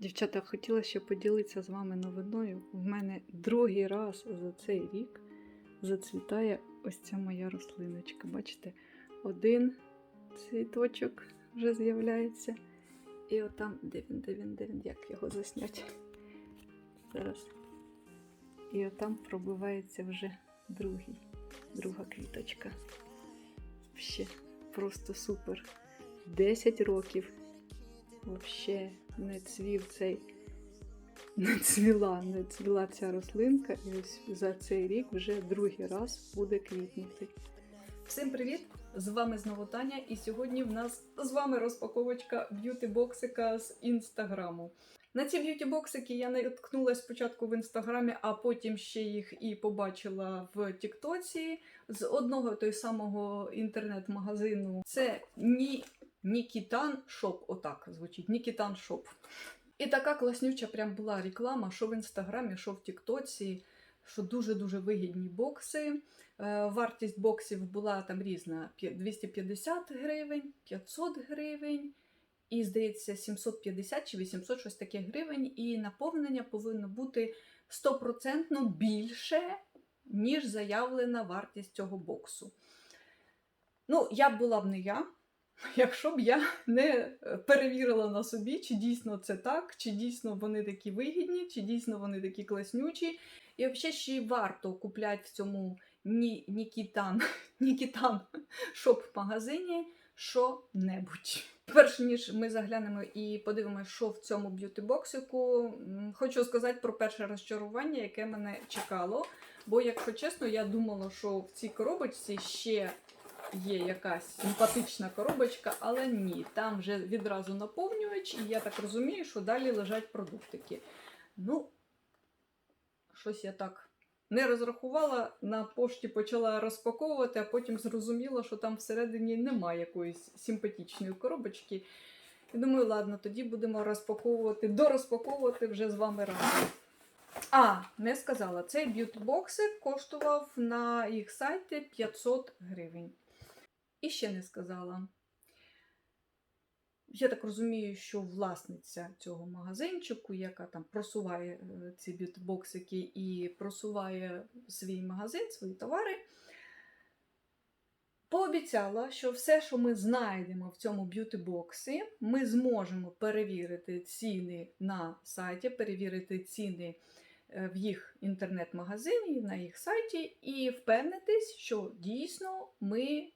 Дівчата, хотіла ще поділитися з вами новиною. В мене другий раз за цей рік зацвітає ось ця моя рослиночка. Бачите, один цвіточок вже з'являється. І отам, де він, де він, де він, як його засняти. Зараз. І отам пробивається вже другий, друга квіточка. Ще просто супер. 10 років Вообще не цвів цей, не цвіла, не цвіла ця рослинка, і ось за цей рік вже другий раз буде квітнути. Всім привіт! З вами знову Таня, і сьогодні в нас з вами розпаковочка б'юті-боксика з інстаграму. На ці б'юті-боксики я наткнулася спочатку в інстаграмі, а потім ще їх і побачила в Тіктоці з одного той самого інтернет-магазину. Це ні Нікітан Шоп, отак звучить. Нікітан Шоп. І така класнюча прям була реклама, що в інстаграмі, що в Тіктоці, що дуже-дуже вигідні бокси. Е, Вартість боксів була там різна: 250 гривень, 500 гривень. І, здається, 750 чи 800 щось таке гривень, і наповнення повинно бути 100% більше, ніж заявлена вартість цього боксу. Ну, я була б не я, якщо б я не перевірила на собі, чи дійсно це так, чи дійсно вони такі вигідні, чи дійсно вони такі класнючі. І взагалі ще й варто купляти в цьому Ні- Нікітан, Нікітан шоп-магазині що-небудь. Перш ніж ми заглянемо і подивимося, що в цьому б'юті-боксику, хочу сказати про перше розчарування, яке мене чекало. Бо, якщо чесно, я думала, що в цій коробочці ще є якась симпатична коробочка, але ні, там вже відразу наповнювач, і я так розумію, що далі лежать продуктики. Ну, щось я так не розрахувала, на пошті почала розпаковувати, а потім зрозуміла, що там всередині немає якоїсь симпатичної коробочки. І думаю, ладно, тоді будемо розпаковувати, дорозпаковувати вже з вами разом. А, не сказала, цей б'ютбоксик коштував на їх сайті 500 гривень. І ще не сказала. Я так розумію, що власниця цього магазинчику, яка там просуває е, ці б'ютбоксики і просуває свій магазин, свої товари, пообіцяла, що все, що ми знайдемо в цьому б'юті-боксі, ми зможемо перевірити ціни на сайті, перевірити ціни е, в їх інтернет-магазині, на їх сайті, і впевнитись, що дійсно ми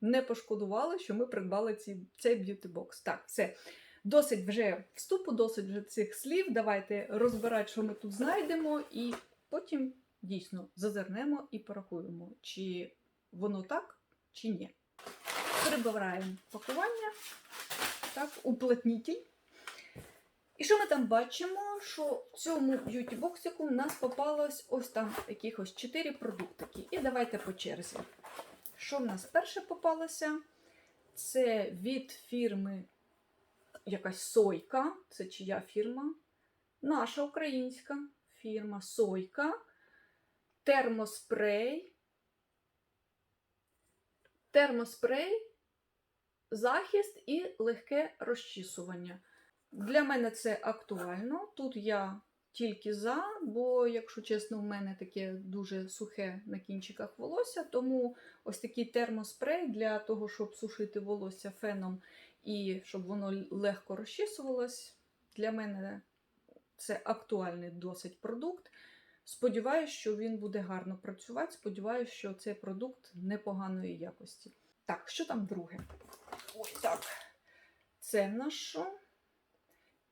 не пошкодували, що ми придбали ці, цей б'юті-бокс. Так, все. Досить вже вступу, досить вже цих слів. Давайте розбирати, що ми тут знайдемо, і потім дійсно зазирнемо і порахуємо, чи воно так, чи ні. Прибираємо пакування, так, уплотнітель. І що ми там бачимо? Що в цьому б'юті-боксику в нас попалось ось там якихось 4 продуктики. І давайте по черзі. Що в нас перше попалося? Це від фірми якась Сойка. Це чия фірма? Наша українська фірма Сойка. Термоспрей. Термоспрей, захист і легке розчісування. Для мене це актуально. Тут я тільки за, бо, якщо чесно, в мене таке дуже сухе на кінчиках волосся, тому ось такий термоспрей для того, щоб сушити волосся феном і щоб воно легко розчісувалось, для мене це актуальний досить продукт. Сподіваюсь, що він буде гарно працювати. Сподіваюсь, що цей продукт непоганої якості. Так, що там друге? Ой, так. Це в нас що?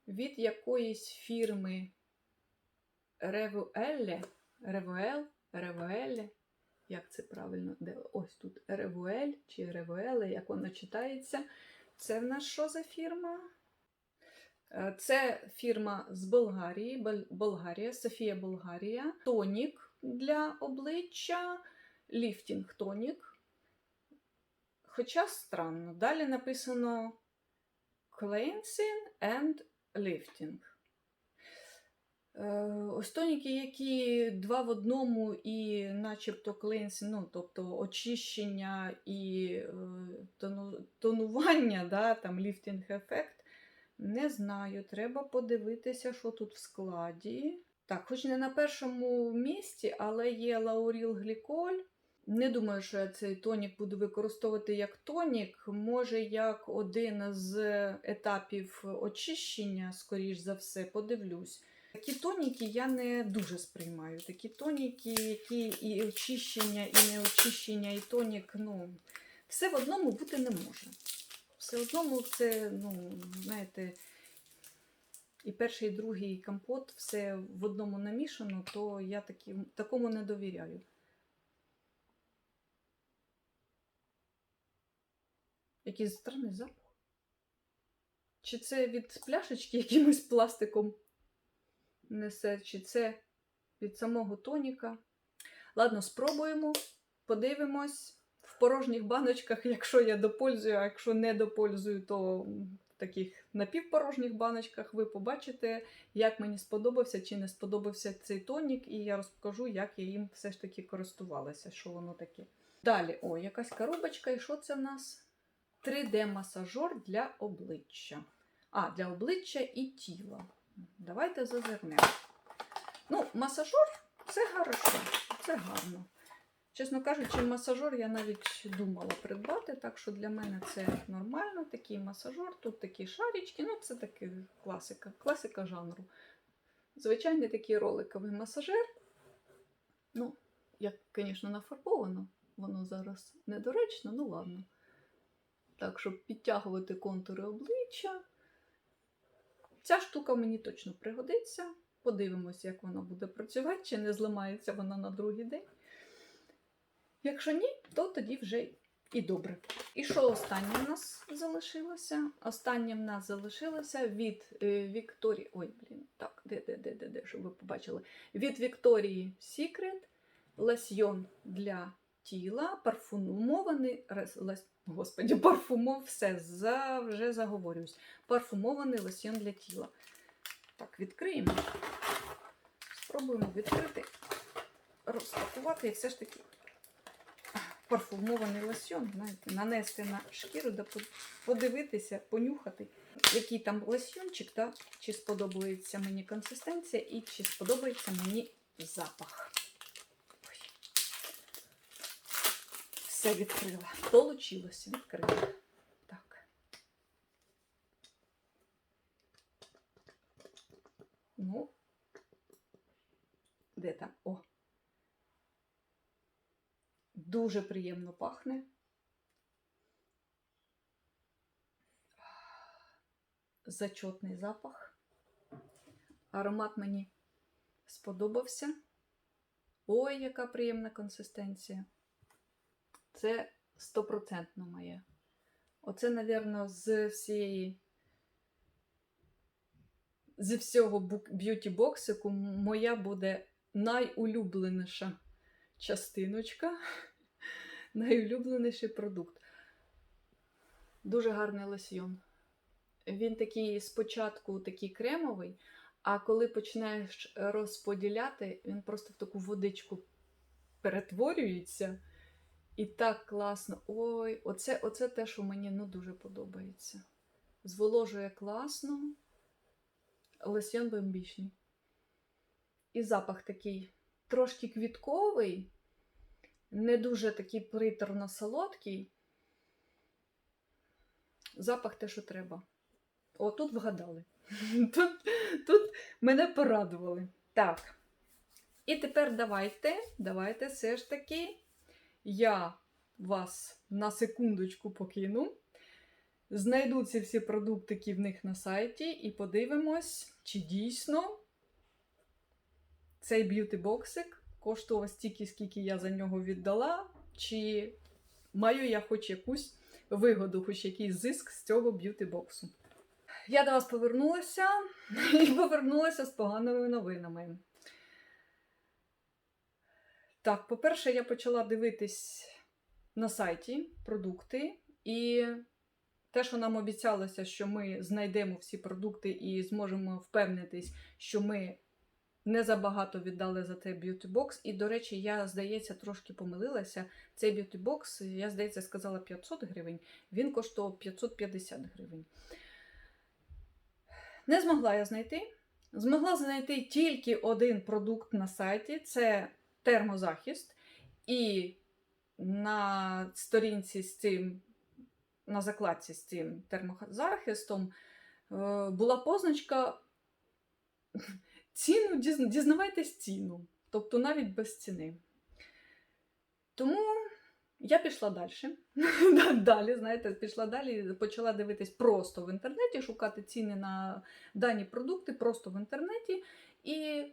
Від якоїсь фірми Ревуелле, Ревуел, Ревуелле, як це правильно? Де? Ось тут Ревуель чи Ревуеле, як воно читається. Це в нас що за фірма? Е, Це фірма з Болгарії, Болгарія, Софія Болгарія. Тонік для обличчя, ліфтінг тонік. Хоча странно, далі написано Cleansing and Lifting. Е, Ось тоніки, які два в одному, і начебто клейнсінг, ну, тобто очищення і е, тону- тонування, да, там ліфтинг ефект. Не знаю, треба подивитися, що тут в складі. Так, хоч не на першому місці, але є лауріл гліколь. Не думаю, що я цей тонік буду використовувати як тонік. Може, як один з етапів очищення, скоріш за все, подивлюсь. Такі тоніки я не дуже сприймаю. Такі тоніки, які і очищення, і не очищення, і тонік, ну, все в одному бути не може. Все в одному це, ну, знаєте, і перший, і другий компот, все в одному намішано, то я такі, такому не довіряю. Якийсь странний запах. Чи це від пляшечки якимось пластиком несе, чи це від самого тоніка. Ладно, спробуємо, подивимось. В порожніх баночках, якщо я допользую, а якщо не допользую, то в таких напівпорожніх баночках ви побачите, як мені сподобався чи не сподобався цей тонік, і я розкажу, як я їм все ж таки користувалася, що воно таке. Далі, о, якась коробочка, і що це в нас? 3D-масажор для обличчя. А, для обличчя і тіла. Давайте зазирнемо. Ну, масажор це хорошо, це гарно. Чесно кажучи, масажор я навіть думала придбати, так що для мене це нормально, такий масажор, тут такі шарічки, ну це таки класика, класика жанру. Звичайний такий роликовий масажер. Ну, як, звісно, нафарбовано, воно зараз недоречно, ну ладно. Так, щоб підтягувати контури обличчя. Ця штука мені точно пригодиться. Подивимося, як вона буде працювати, чи не зламається вона на другий день. Якщо ні, то тоді вже і добре. І що останнє в нас залишилося? Останнє в нас залишилося від е, Вікторії. Ой, блін, так, де, де, де, де, де, щоб ви побачили. Від Вікторії Secret лосьйон для тіла, парфумований. Господі, парфумов, все, за, вже заговорююсь. Парфумований лосьйон для тіла. Так, відкриємо. Спробуємо відкрити, розпакувати і все ж таки парфумований лосьон, знаєте, нанести на шкіру, да подивитися, понюхати, який там лосьйончик, да? чи сподобається мені консистенція і чи сподобається мені запах. Ой. Все відкрила. Получилось, відкрила. Так. Ну, де там? О. Дуже приємно пахне. Зачотний запах. Аромат мені сподобався. Ой, яка приємна консистенція. Це стопроцентно моє. Оце, напевно, з всієї. З всього б'юті-боксику моя буде найулюбленіша частиночка, найулюбленіший продукт. Дуже гарний лосьйон. Він такий спочатку такий кремовий, а коли починаєш розподіляти, він просто в таку водичку перетворюється. І так класно. Ой, оце, оце те, що мені ну, дуже подобається. Зволожує класно, лосьйон бомбічний. І запах такий трошки квітковий, не дуже такий приторно-солодкий. Запах те, що треба. О, тут вгадали. Тут, тут мене порадували. Так. І тепер давайте, давайте все ж таки я вас на секундочку покину. Знайду ці всі продуктики в них на сайті і подивимось, чи дійсно цей б'юті-боксик коштував стільки, скільки я за нього віддала, чи маю я хоч якусь вигоду, хоч якийсь зиск з цього б'юті-боксу. Я до вас повернулася і повернулася з поганими новинами. Так, по-перше, я почала дивитись на сайті продукти, і те, що нам обіцялося, що ми знайдемо всі продукти і зможемо впевнитись, що ми не забагато віддали за цей б'юті-бокс. І, до речі, я, здається, трошки помилилася. Цей б'юті-бокс, я, здається, сказала 500 гривень, він коштував 550 гривень. Не змогла я знайти. Змогла знайти тільки один продукт на сайті це термозахист. І на сторінці з цим, на закладці з цим термозахистом е, була позначка ціну, дізнавайтесь ціну. Тобто навіть без ціни. Тому я пішла далі. Далі, знаєте, пішла далі, почала дивитись просто в інтернеті, шукати ціни на дані продукти просто в інтернеті. І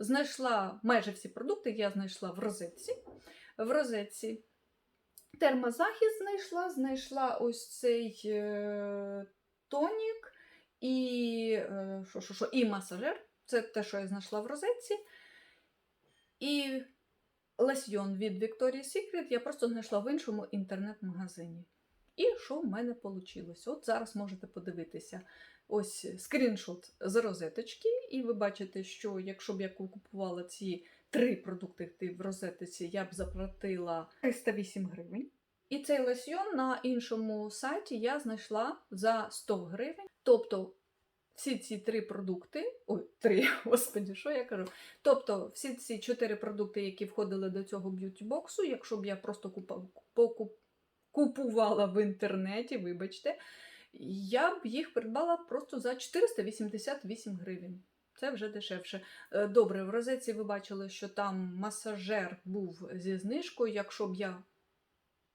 знайшла майже всі продукти, я знайшла в розетці. В розетці термозахист знайшла, знайшла ось цей е, тонік і, е, що, що, що, і масажер. Це те, що я знайшла в розетці. І лосьйон від Victoria's Secret я просто знайшла в іншому інтернет-магазині. І що в мене вийшло? От зараз можете подивитися ось скріншот з розеточки, і ви бачите, що якщо б я купувала ці три продукти в розетці, я б заплатила 308 гривень. І цей лосьйон на іншому сайті я знайшла за 100 гривень. Тобто всі ці три продукти, ой, три, господі, що я кажу? Тобто, всі ці чотири продукти, які входили до цього б'юті-боксу, якщо б я просто купа, покуп, купувала в інтернеті, вибачте, я б їх придбала просто за 488 гривень. Це вже дешевше. Е, Добре, в розетці ви бачили, що там масажер був зі знижкою. Якщо б я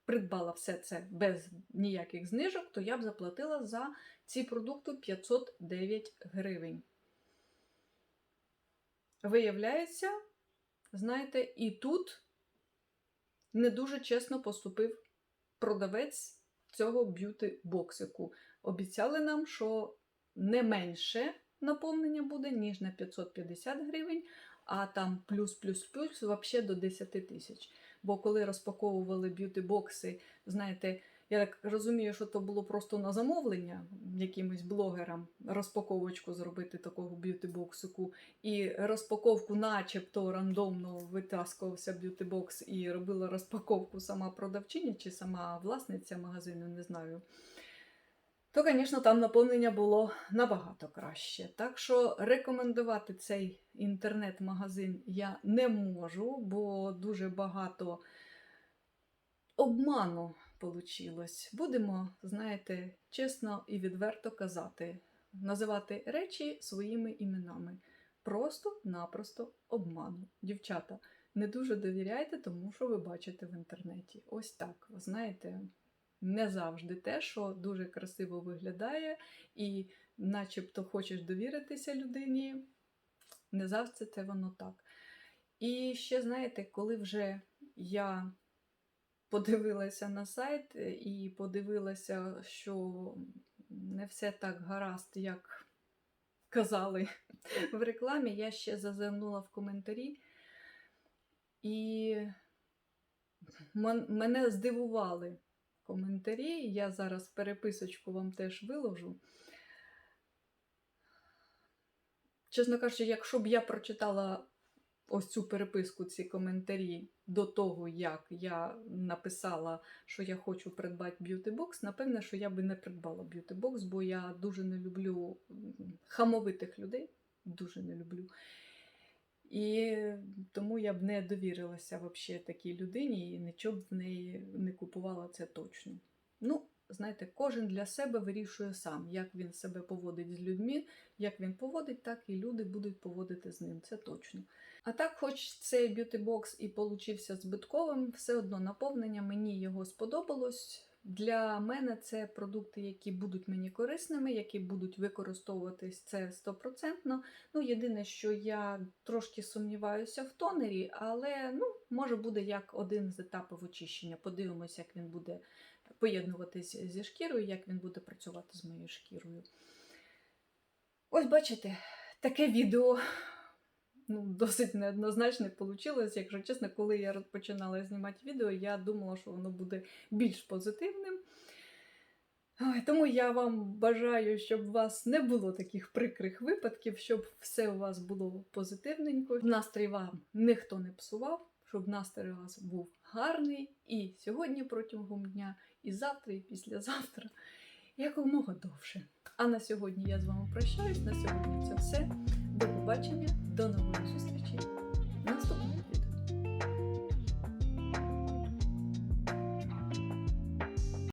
придбала все це без ніяких знижок, то я б заплатила за ці продукти 509 гривень. Виявляється, знаєте, і тут не дуже чесно поступив продавець цього б'юти-боксику. Обіцяли нам, що не менше наповнення буде, ніж на 550 гривень, а там плюс-плюс-плюс взагалі до 10 тисяч. Бо коли розпаковували б'юти-бокси, знаєте, я так розумію, що то було просто на замовлення якимось блогерам розпаковочку зробити такого б'юті-боксику. І розпаковку, начебто, рандомно витаскувався б'юті-бокс і робила розпаковку сама продавчиня чи сама власниця магазину, не знаю. То, звісно, там наповнення було набагато краще. Так що рекомендувати цей інтернет-магазин я не можу, бо дуже багато обману вийшло. Будемо, знаєте, чесно і відверто казати, називати речі своїми іменами. Просто-напросто обману. Дівчата, не дуже довіряйте тому, що ви бачите в інтернеті. Ось так, ви знаєте, не завжди те, що дуже красиво виглядає, і начебто хочеш довіритися людині, не завжди це воно так. І ще, знаєте, коли вже я подивилася на сайт і подивилася, що не все так гаразд, як казали в рекламі, я ще зазирнула в коментарі. І мене здивували коментарі. Я зараз переписочку вам теж виложу. Чесно кажучи, якщо б я прочитала ось цю переписку, ці коментарі до того, як я написала, що я хочу придбати б'юти-бокс, напевне, що я би не придбала б'юти-бокс, бо я дуже не люблю хамовитих людей. Дуже не люблю. І тому я б не довірилася вообще такій людині і нічого б в неї не купувала це точно. Ну, знаєте, кожен для себе вирішує сам, як він себе поводить з людьми, як він поводить, так і люди будуть поводити з ним. Це точно. А так, хоч цей б'юти-бокс і получився збитковим, все одно наповнення мені його сподобалось. Для мене це продукти, які будуть мені корисними, які будуть використовуватись це стопроцентно. Ну, єдине, що я трошки сумніваюся в тонері, але ну, може буде як один з етапів очищення. Подивимося, як він буде поєднуватись зі шкірою, як він буде працювати з моєю шкірою. Ось бачите, таке відео ну, досить неоднозначне вийшло. Якщо чесно, коли я розпочинала знімати відео, я думала, що воно буде більш позитивним. Ой, тому я вам бажаю, щоб у вас не було таких прикрих випадків, щоб все у вас було позитивненько, настрій вам ніхто не псував, щоб настрій у вас був гарний і сьогодні протягом дня, і завтра, і післязавтра. якомога довше. А на сьогодні я з вами прощаюсь. На сьогодні це все. До побачення, до нової зустрічі.